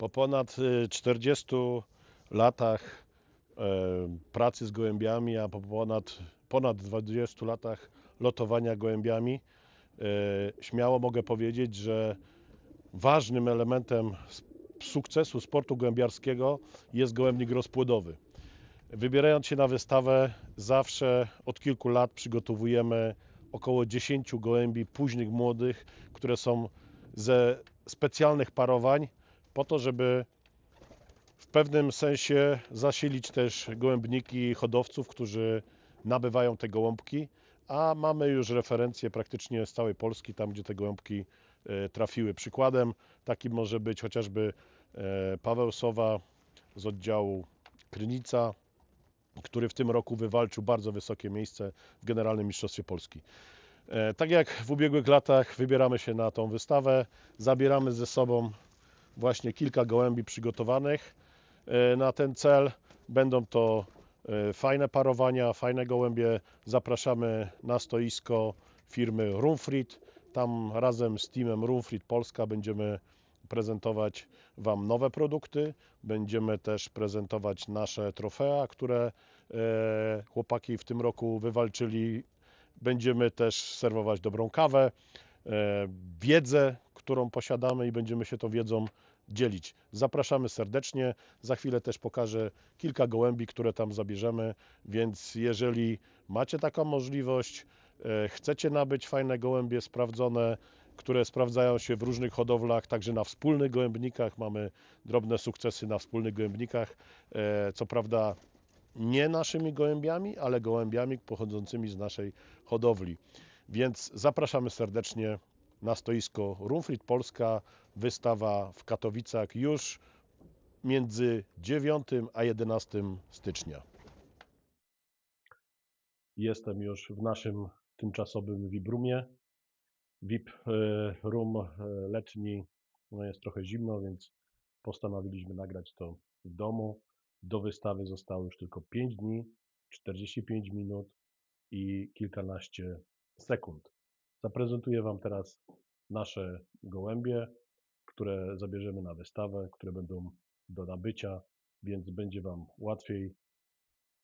Po ponad y, 40 latach e, pracy z gołębiami, a po ponad, ponad 20 latach lotowania gołębiami, e, śmiało mogę powiedzieć, że ważnym elementem sukcesu sportu gołębiarskiego jest gołębnik rozpłodowy. Wybierając się na wystawę, zawsze od kilku lat przygotowujemy około 10 gołębi późnych młodych, które są ze specjalnych parowań, po to, żeby w pewnym sensie zasilić też gołębniki hodowców, którzy nabywają te gołąbki, a mamy już referencje praktycznie z całej Polski, tam gdzie te gołąbki e, trafiły. Przykładem takim może być chociażby e, Paweł Sowa z oddziału Krynica, który w tym roku wywalczył bardzo wysokie miejsce w Generalnym Mistrzostwie Polski. E, Tak jak w ubiegłych latach wybieramy się na tą wystawę, zabieramy ze sobą właśnie kilka gołębi przygotowanych e, na ten cel. Będą to e, fajne parowania, fajne gołębie. Zapraszamy na stoisko firmy Rumfried. Tam razem z teamem Rumfried Polska będziemy prezentować Wam nowe produkty. Będziemy też prezentować nasze trofea, które e, chłopaki w tym roku wywalczyli. Będziemy też serwować dobrą kawę, wiedzę, którą posiadamy i będziemy się tą wiedzą dzielić. Zapraszamy serdecznie. Za chwilę też pokażę kilka gołębi, które tam zabierzemy, więc jeżeli macie taką możliwość, e, chcecie nabyć fajne gołębie sprawdzone, które sprawdzają się w różnych hodowlach, także na wspólnych gołębnikach. Mamy drobne sukcesy na wspólnych gołębnikach. E, Co prawda nie naszymi gołębiami, ale gołębiami pochodzącymi z naszej hodowli. Więc zapraszamy serdecznie na stoisko Rumfried Polska. Wystawa w Katowicach już między 9 a 11 stycznia. Jestem już w naszym tymczasowym VIP-roomie. VIP e, e, letni, no jest trochę zimno, więc postanowiliśmy nagrać to w domu. Do wystawy zostało już tylko 5 dni, 45 minut i kilkanaście sekund. Zaprezentuję Wam teraz nasze gołębie, które zabierzemy na wystawę, które będą do nabycia, więc będzie Wam łatwiej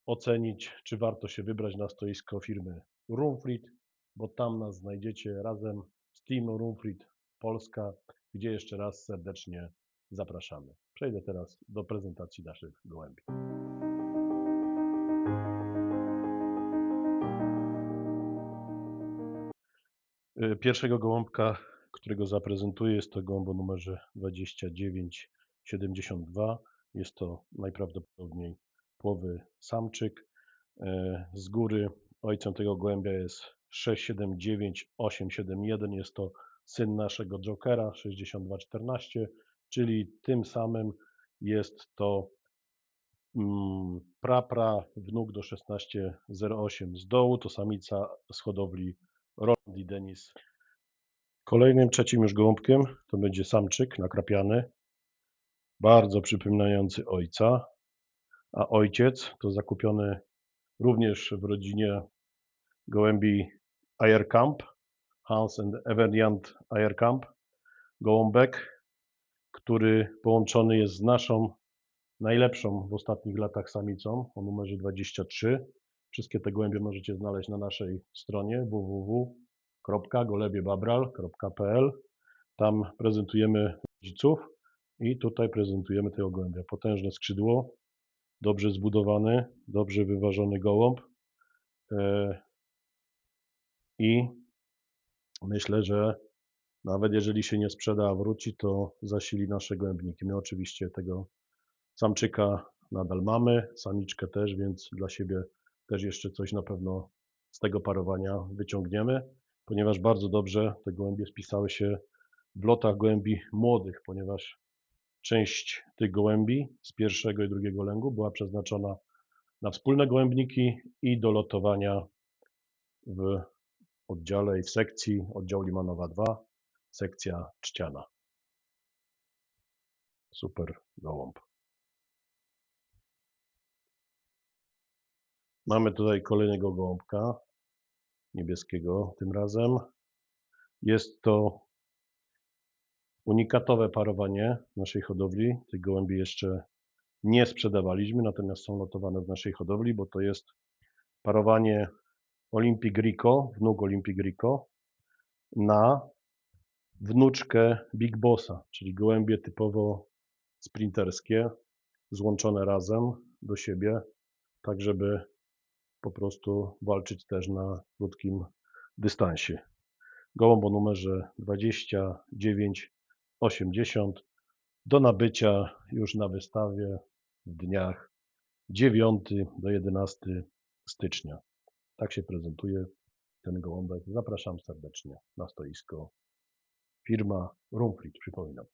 ocenić, czy warto się wybrać na stoisko firmy Roomfleet, bo tam nas znajdziecie razem z Team Roomfleet Polska, gdzie jeszcze raz serdecznie zapraszamy. Przejdę teraz do prezentacji naszych gołębi. Pierwszego gołąbka, którego zaprezentuję, jest to gołąb o numerze 2972. Jest to najprawdopodobniej płowy samczyk. E, Z góry ojcem tego gołębia jest 679871. Jest to syn naszego Jokera 6214, czyli tym samym jest to mm, prapra wnuk do 1608 z dołu. To samica z hodowli Roland Denis. Kolejnym, trzecim już gołąbkiem to będzie samczyk nakrapiany, bardzo przypominający ojca, a ojciec to zakupiony również w rodzinie gołębi Eierkamp, Hans and Everjand Eierkamp, gołąbek, który połączony jest z naszą najlepszą w ostatnich latach samicą o numerze 23. Wszystkie te gołębie możecie znaleźć na naszej stronie www.golebiebabral.pl. Tam prezentujemy rodziców i tutaj prezentujemy tego gołębia. Potężne skrzydło, dobrze zbudowany, dobrze wyważony gołąb. E, I myślę, że nawet jeżeli się nie sprzeda, a wróci, to zasili nasze gołębniki. My oczywiście tego samczyka nadal mamy, samiczkę też, więc dla siebie też jeszcze coś na pewno z tego parowania wyciągniemy, ponieważ bardzo dobrze te gołębie spisały się w lotach gołębi młodych, ponieważ część tych gołębi z pierwszego i drugiego lęgu była przeznaczona na wspólne gołębniki i do lotowania w oddziale i w sekcji oddział Limanowa 2, sekcja Czciana. Super gołąb. Mamy tutaj kolejnego gołąbka, niebieskiego tym razem. Jest to unikatowe parowanie naszej hodowli. Tych gołębi jeszcze nie sprzedawaliśmy, natomiast są lotowane w naszej hodowli, bo to jest parowanie Olympic Rico, wnuk Olympic Rico na wnuczkę Big Bossa, czyli gołębie typowo sprinterskie, złączone razem do siebie, tak żeby po prostu walczyć też na krótkim dystansie. Gołąb o numerze 2980 do nabycia już na wystawie w dniach 9 do 11 stycznia. Tak się prezentuje ten gołąbek. Zapraszam serdecznie na stoisko. Firma Rumfrit, przypominam.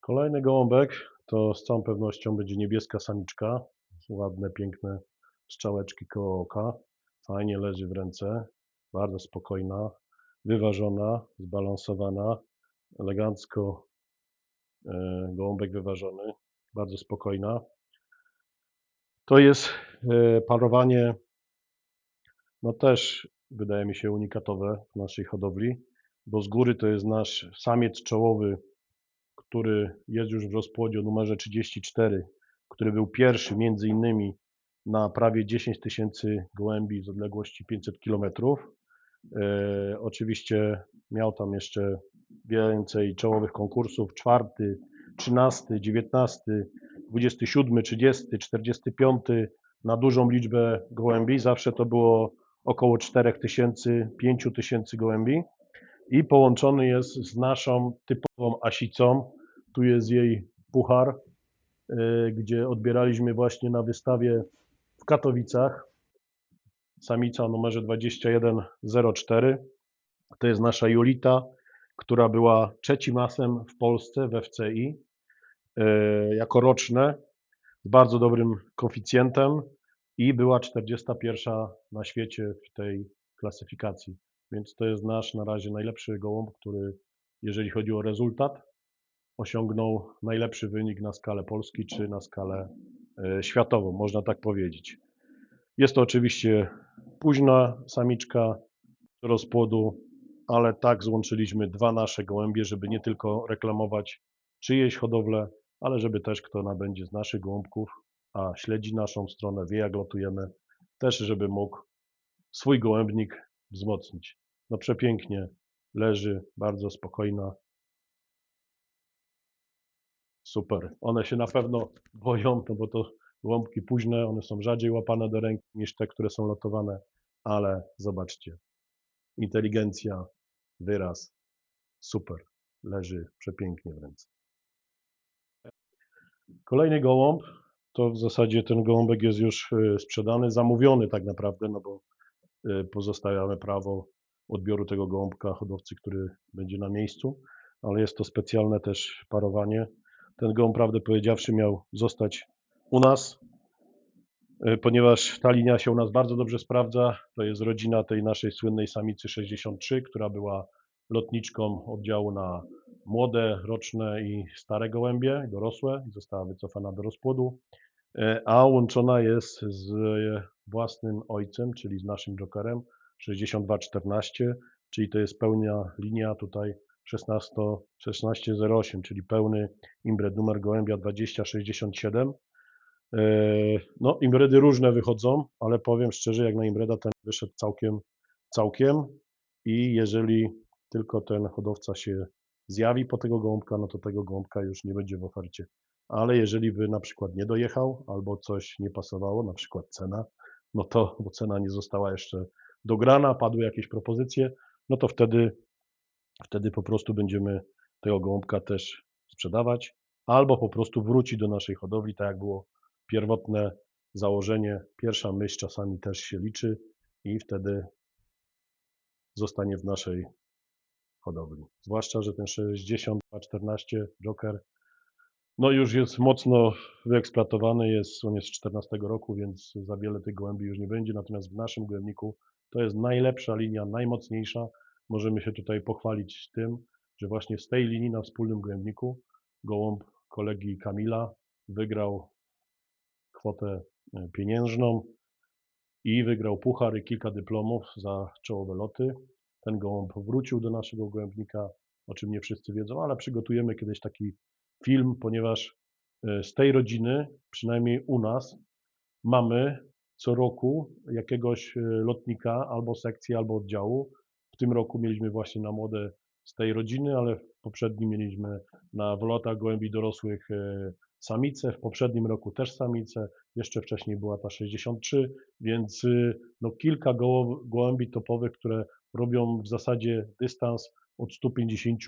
Kolejny gołąbek to z całą pewnością będzie niebieska samiczka. Ładne, piękne strzałeczki koło oka. Fajnie leży w ręce. Bardzo spokojna, wyważona, zbalansowana. Elegancko e, gołąbek wyważony. Bardzo spokojna. To jest e, parowanie, no też wydaje mi się unikatowe w naszej hodowli, bo z góry to jest nasz samiec czołowy, który jest już w rozpłodzie o numerze 34, który był pierwszy między innymi na prawie 10 tysięcy gołębi z odległości 500 km. E, oczywiście miał tam jeszcze więcej czołowych konkursów, czwarty, 13, 19, 27, 30, 45 na dużą liczbę gołębi. Zawsze to było około 4000, 5000 gołębi i połączony jest z naszą typową asicą. Tu jest jej puchar, gdzie odbieraliśmy właśnie na wystawie w Katowicach. Samica o numerze 2104. To jest nasza Julita, która była trzecim masem w Polsce w FCI y, jako roczne z bardzo dobrym koeficjentem i była 41 na świecie w tej klasyfikacji. Więc to jest nasz na razie najlepszy gołąb, który jeżeli chodzi o rezultat, osiągnął najlepszy wynik na skalę Polski czy na skalę e, światową, można tak powiedzieć. Jest to oczywiście późna samiczka rozpłodu, ale tak złączyliśmy dwa nasze gołębie, żeby nie tylko reklamować czyjeś hodowlę, ale żeby też kto nabędzie z naszych gołąbków, a śledzi naszą stronę, wie jak lotujemy, też żeby mógł swój gołębnik wzmocnić. No przepięknie leży, bardzo spokojna. Super. One się na pewno boją, no bo to gołąbki późne, one są rzadziej łapane do ręki niż te, które są lotowane, ale zobaczcie. Inteligencja, wyraz, super. Leży przepięknie w ręce. Kolejny gołąb, to w zasadzie ten gołąbek jest już e, sprzedany, zamówiony tak naprawdę, no bo e, pozostawiamy prawo odbioru tego gołąbka hodowcy, który będzie na miejscu, ale jest to specjalne też parowanie. Ten gołąb, prawdę powiedziawszy, miał zostać u nas, e, ponieważ ta linia się u nas bardzo dobrze sprawdza. To jest rodzina tej naszej słynnej samicy 63, która była lotniczką oddziału na młode, roczne i stare gołębie, dorosłe, i została wycofana do rozpłodu, e, a łączona jest z własnym ojcem, czyli z naszym jokerem 6214, czyli to jest pełna linia tutaj 16, 1608, czyli pełny imbred numer gołębia 2067. E, no, imbredy różne wychodzą, ale powiem szczerze, jak na imbreda ten wyszedł całkiem, całkiem i jeżeli tylko ten hodowca się zjawi po tego gołąbka, no to tego gołąbka już nie będzie w ofercie. Ale jeżeli by na przykład nie dojechał albo coś nie pasowało, na przykład cena, no to, bo cena nie została jeszcze dograna, padły jakieś propozycje, no to wtedy, wtedy po prostu będziemy tego gołąbka też sprzedawać, albo po prostu wróci do naszej hodowli, tak jak było pierwotne założenie. Pierwsza myśl czasami też się liczy i wtedy zostanie w naszej hodowli. Zwłaszcza, że ten 60-14 Joker no już jest mocno wyeksploatowany, jest, on jest z 14 roku, więc za wiele tych gołębi już nie będzie, natomiast w naszym gołębniku to jest najlepsza linia, najmocniejsza. Możemy się tutaj pochwalić tym, że właśnie z tej linii na wspólnym gołębniku gołąb kolegi Kamila wygrał kwotę e, pieniężną i wygrał puchar i kilka dyplomów za czołowe loty. ten gołąb wrócił do naszego gołębnika, o czym nie wszyscy wiedzą, ale przygotujemy kiedyś taki film, ponieważ e, z tej rodziny, przynajmniej u nas, mamy co roku jakiegoś e, lotnika albo sekcji, albo oddziału. Tym roku mieliśmy właśnie na młode z tej rodziny, ale w poprzednim mieliśmy na wlotach gołębi dorosłych e, samice, w poprzednim roku też samice, jeszcze wcześniej była ta 63, więc y, no, kilka gołębi topowych, które robią w zasadzie dystans od 150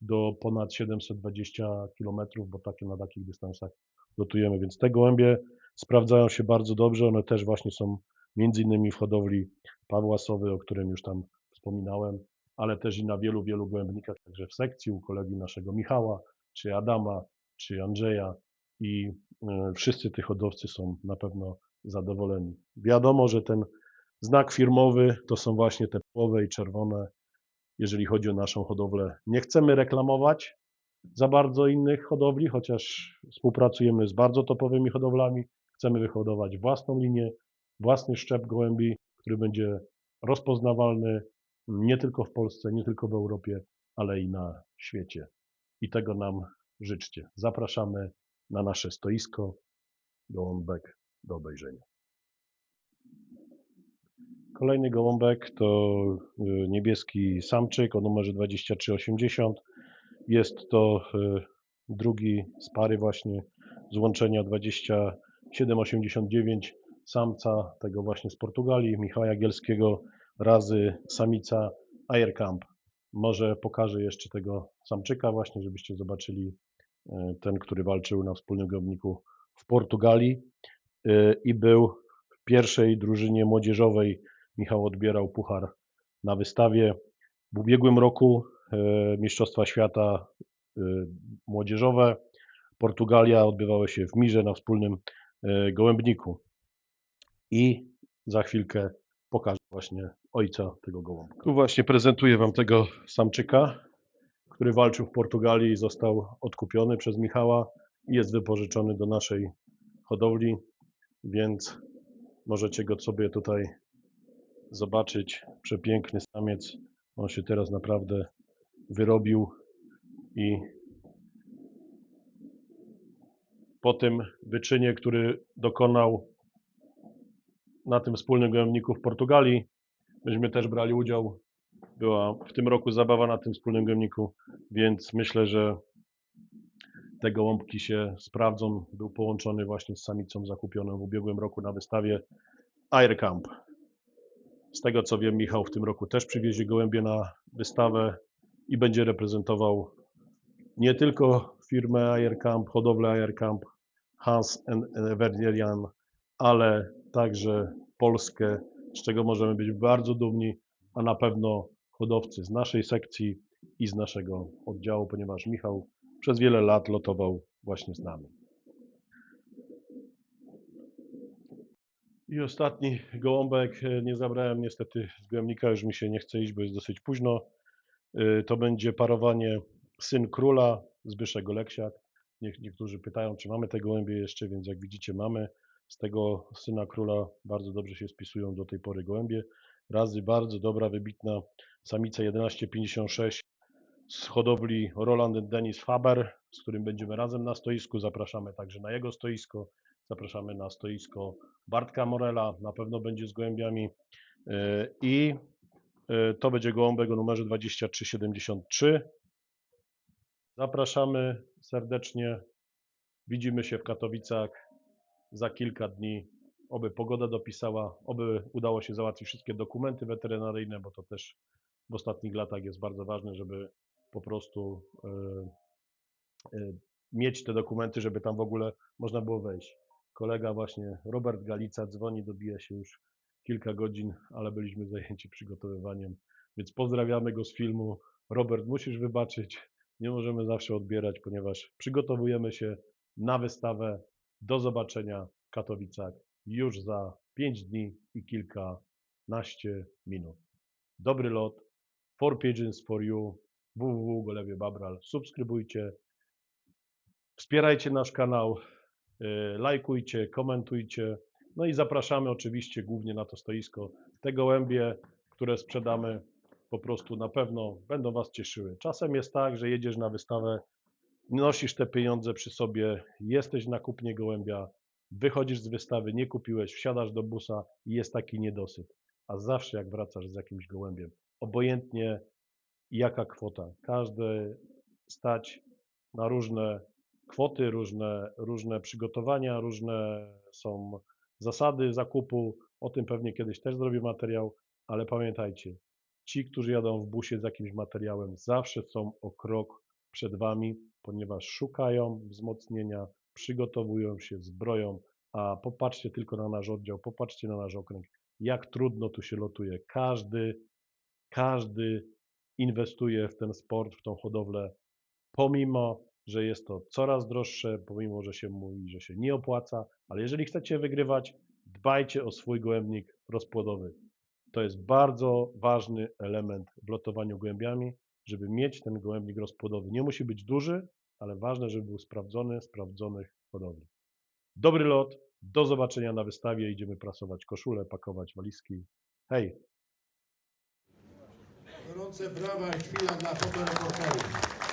do ponad 720 km, bo takie na takich dystansach lotujemy, więc te gołębie sprawdzają się bardzo dobrze, one też właśnie są między innymi w hodowli Pawła Sowy, o którym już tam wspominałem, ale też i na wielu, wielu gołębnikach, także w sekcji u kolegi naszego Michała, czy Adama, czy Andrzeja i e, wszyscy tych hodowcy są na pewno zadowoleni. Wiadomo, że ten znak firmowy to są właśnie te połowe i czerwone, jeżeli chodzi o naszą hodowlę. Nie chcemy reklamować za bardzo innych hodowli, chociaż współpracujemy z bardzo topowymi hodowlami. Chcemy wyhodować własną linię, własny szczep gołębi, który będzie rozpoznawalny nie tylko w Polsce, nie tylko w Europie, ale i na świecie. I tego nam życzcie. Zapraszamy na nasze stoisko Gołąbek do obejrzenia. Kolejny gołąbek to y, niebieski samczyk o numerze 2380. Jest to y, drugi z pary właśnie złączenia 2789 samca tego właśnie z Portugalii, Michała Jagielskiego razy samica Aircamp. Może pokażę jeszcze tego samczyka właśnie, żebyście zobaczyli e, ten, który walczył na wspólnym gołębniku w Portugalii e, i był w pierwszej drużynie młodzieżowej. Michał odbierał puchar na wystawie. W ubiegłym roku e, Mistrzostwa Świata młodzieżowe Portugalia odbywały się w Mirze na wspólnym gołębniku. I za chwilkę pokażę właśnie ojca tego gołąbka. Tu właśnie prezentuję Wam tego samczyka, który walczył w Portugalii i został odkupiony przez Michała i jest wypożyczony do naszej hodowli, więc możecie go sobie tutaj zobaczyć. Przepiękny samiec. On się teraz naprawdę wyrobił i po tym wyczynie, który dokonał na tym wspólnym gołębniku w Portugalii. Myśmy też brali udział. Była w tym roku zabawa na tym wspólnym gołębniku, więc myślę, że te gołąbki się sprawdzą. Był połączony właśnie z samicą zakupioną w ubiegłym roku na wystawie Aircamp. Z tego co wiem, Michał w tym roku też przywiezie gołębie na wystawę i będzie reprezentował nie tylko firmę Aircamp, hodowlę Aircamp, Hans Werderian, ale także Polskę, z czego możemy być bardzo dumni, a na pewno hodowcy z naszej sekcji i z naszego oddziału, ponieważ Michał przez wiele lat lotował właśnie z nami. I ostatni gołąbek nie zabrałem niestety z gołębnika, już mi się nie chce iść, bo jest dosyć późno. Y, to będzie parowanie syn króla, Zbyszek Oleksiak. Niektórzy pytają, czy mamy te gołębie jeszcze, więc jak widzicie mamy. Z tego syna króla bardzo dobrze się spisują do tej pory gołębie. Razy bardzo dobra, wybitna samica 1156 z hodowli Roland Denis Faber, z którym będziemy razem na stoisku. Zapraszamy także na jego stoisko. Zapraszamy na stoisko Bartka Morela, na pewno będzie z gołębiami. E, I e, to będzie gołąbek o numerze 2373. Zapraszamy serdecznie. Widzimy się w Katowicach za kilka dni, oby pogoda dopisała, oby udało się załatwić wszystkie dokumenty weterynaryjne, bo to też w ostatnich latach jest bardzo ważne, żeby po prostu e, e, mieć te dokumenty, żeby tam w ogóle można było wejść. Kolega właśnie Robert Galica dzwoni, dobija się już kilka godzin, ale byliśmy zajęci przygotowywaniem, więc pozdrawiamy go z filmu. Robert, musisz wybaczyć, nie możemy zawsze odbierać, ponieważ przygotowujemy się na wystawę do zobaczenia w Katowicach już za 5 dni i kilkanaście minut. Dobry lot. Four Pigeons for You. www.golewie Babral. Subskrybujcie. Wspierajcie nasz kanał. y, Lajkujcie, komentujcie. No i zapraszamy oczywiście głównie na to stoisko. Te gołębie, które sprzedamy, po prostu na pewno będą Was cieszyły. Czasem jest tak, że jedziesz na wystawę, nosisz te pieniądze przy sobie, jesteś na kupnie gołębia, wychodzisz z wystawy, nie kupiłeś, wsiadasz do busa i jest taki niedosyt. A zawsze jak wracasz z jakimś gołębiem, obojętnie jaka kwota, każdy stać na różne kwoty, różne, różne przygotowania, różne są zasady zakupu. O tym pewnie kiedyś też zrobię materiał, ale pamiętajcie, ci, którzy jadą w busie z jakimś materiałem, zawsze są o krok przed Wami, ponieważ szukają wzmocnienia, przygotowują się, zbroją, a popatrzcie tylko na nasz oddział, popatrzcie na nasz okręg, jak trudno tu się lotuje. Każdy, każdy inwestuje w ten sport, w tą hodowlę, pomimo, że jest to coraz droższe, pomimo, że się mówi, że się nie opłaca, ale jeżeli chcecie wygrywać, dbajcie o swój gołębnik rozpłodowy. To jest bardzo ważny element w lotowaniu gołębiami, żeby mieć ten gołębnik rozpłodowy. Nie musi być duży, ale ważne, żeby był sprawdzony, sprawdzonych hodowli. Dobry lot, do zobaczenia na wystawie. Idziemy prasować koszule, pakować walizki. Hej! Gorące brawa i chwila dla fotoreporterów.